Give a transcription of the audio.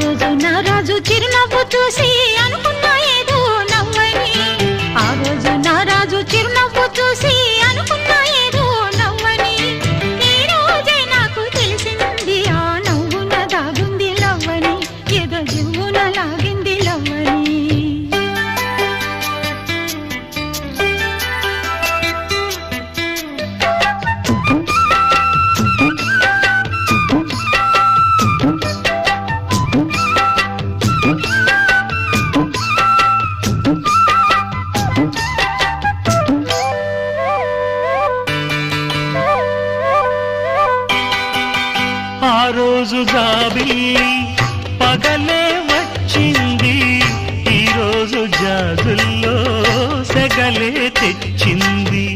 రోజు నా రాజు చిరునవ్వు చూసి అనుకున్నా ఏదో నవ్వని. ఆ రోజు నా రాజు చిరునవ్వు చూసి అనుకున్నా ఏదో నవ్వని. ఈ రోజే నాకు తెలిసింది ఆ నవ్వున దాగుంది నవ్వని. ఏదో జీవునలాగా ఆ రోజు జాబిల్లి పగలే వచ్చింది ఈరోజు జాజుల్లో సెగలే తెచ్చింది.